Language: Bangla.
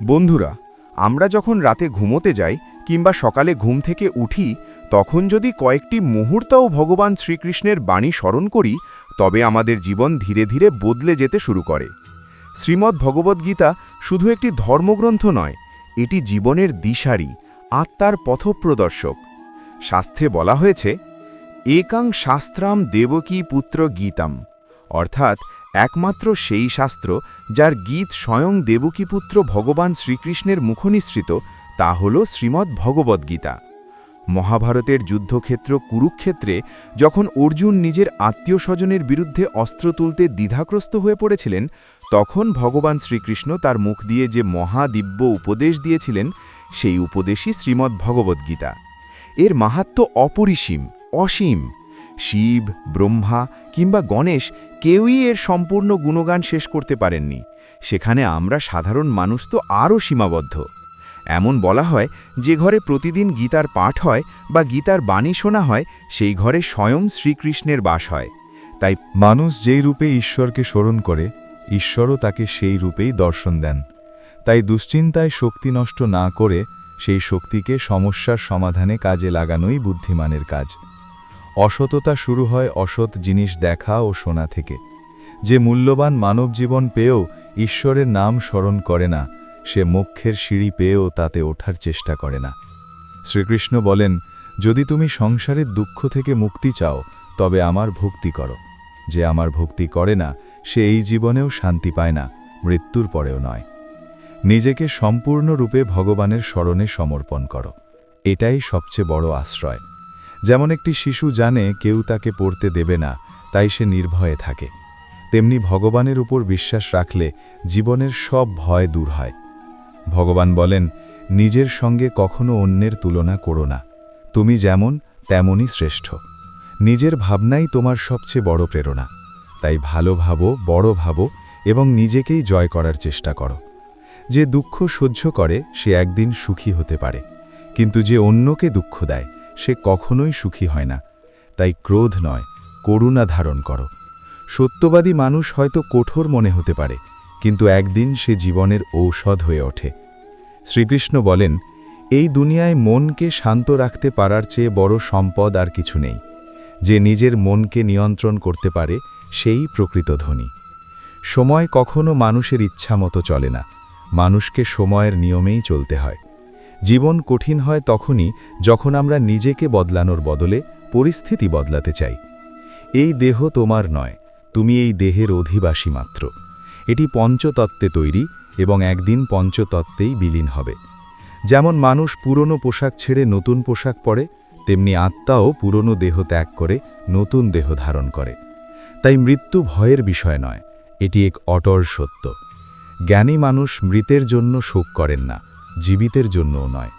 বন্ধুরা, আমরা যখন রাতে ঘুমোতে যাই কিংবা সকালে ঘুম থেকে উঠি, তখন যদি কয়েকটি মুহূর্তও ভগবান শ্রীকৃষ্ণের বাণী স্মরণ করি, তবে আমাদের জীবন ধীরে ধীরে বদলে যেতে শুরু করে। শ্রীমদ্ ভগবদ্গীতা শুধু একটি ধর্মগ্রন্থ নয়, এটি জীবনের দিশারি, আত্মার পথপ্রদর্শক। শাস্ত্রে বলা হয়েছে, একাং শাস্ত্রাম দেবকী পুত্র গীতাম। অর্থাৎ একমাত্র সেই শাস্ত্র যার গীত স্বয়ং দেবকীপুত্র ভগবান শ্রীকৃষ্ণের মুখনিসৃত, তা হল শ্রীমদ্ ভগবদ্গীতা মহাভারতের যুদ্ধক্ষেত্র কুরুক্ষেত্রে যখন অর্জুন নিজের আত্মীয় স্বজনের বিরুদ্ধে অস্ত্র তুলতে দ্বিধাগ্রস্ত হয়ে পড়েছিলেন, তখন ভগবান শ্রীকৃষ্ণ তার মুখ দিয়ে যে মহাদিব্য উপদেশ দিয়েছিলেন, সেই উপদেশই শ্রীমদ্ ভগবদ্গীতা এর মাহাত্ম অপরিসীম, অসীম। শিব, ব্রহ্মা কিংবা গণেশ কেউই এর সম্পূর্ণ গুণগান শেষ করতে পারেননি। সেখানে আমরা সাধারণ মানুষ তো আরও সীমাবদ্ধ। এমন বলা হয়, যে ঘরে প্রতিদিন গীতার পাঠ হয় বা গীতার বাণী শোনা হয়, সেই ঘরে স্বয়ং শ্রীকৃষ্ণের বাস হয়। তাই মানুষ যেই রূপে ঈশ্বরকে স্মরণ করে, ঈশ্বরও তাকে সেই রূপেই দর্শন দেন। তাই দুশ্চিন্তায় শক্তি নষ্ট না করে, সেই শক্তিকে সমস্যার সমাধানে কাজে লাগানোই বুদ্ধিমানের কাজ। অসততা শুরু হয় অসৎ জিনিস দেখা ও শোনা থেকে। যে মূল্যবান মানব জীবন পেয়েও ঈশ্বরের নাম স্মরণ করে না, সে মোক্ষের সিঁড়ি পেয়েও তাতে ওঠার চেষ্টা করে না। শ্রীকৃষ্ণ বলেন, যদি তুমি সংসারের দুঃখ থেকে মুক্তি চাও, তবে আমার ভক্তি করো। যে আমার ভক্তি করে না, সে এই জীবনেও শান্তি পায় না, মৃত্যুর পরেও নয়। নিজেকে সম্পূর্ণরূপে ভগবানের স্মরণে সমর্পণ করো। এটাই সবচেয়ে বড় আশ্রয়। যেমন একটি শিশু জানে কেউ তাকে পড়তে দেবে না, তাই সে নির্ভয়ে থাকে। তেমনি ভগবানের উপর বিশ্বাস রাখলে জীবনের সব ভয় দূর হয়। ভগবান বলেন, নিজের সঙ্গে কখনো অন্যের তুলনা করো না। তুমি যেমন, তেমনই শ্রেষ্ঠ। নিজের ভাবনাই তোমার সবচেয়ে বড় প্রেরণা। তাই ভালো ভাবো, বড় ভাবো এবং নিজেকেই জয় করার চেষ্টা করো। যে দুঃখ সহ্য করে, সে একদিন সুখী হতে পারে। কিন্তু যে অন্যকে দুঃখ দেয় সে কখনোই সুখী হয় না। তাই ক্রোধ নয়, করুণা ধারণ করো। সত্যবাদী মানুষ হয়তো কঠোর মনে হতে পারে, কিন্তু একদিন সে জীবনের ঔষধ হয়ে ওঠে। শ্রীকৃষ্ণ বলেন, এই দুনিয়ায় মনকে শান্ত রাখতে পারার চেয়ে বড় সম্পদ আর কিছু নেই। যে নিজের মনকে নিয়ন্ত্রণ করতে পারে, সেই প্রকৃত ধনী। সময় কখনো মানুষের ইচ্ছা মতো চলে না। মানুষকে সময়ের নিয়মেই চলতে হয়। জীবন কঠিন হয় তখনই যখন আমরা নিজেকে বদলানোর বদলে পরিস্থিতি বদলাতে চাই। এই দেহ তোমার নয়, তুমি এই দেহের অধিবাসী মাত্র। এটি পঞ্চতত্ত্বে তৈরি এবং একদিন পঞ্চতত্ত্বেই বিলীন হবে। যেমন মানুষ পুরনো পোশাক ছেড়ে নতুন পোশাক পরে, তেমনি আত্মাও পুরনো দেহ ত্যাগ করে নতুন দেহ ধারণ করে। তাই মৃত্যু ভয়ের বিষয় নয়, এটি এক অটর সত্য। জ্ঞানী মানুষ মৃতের জন্য শোক করেন না জীবিতের জন্যও নয়।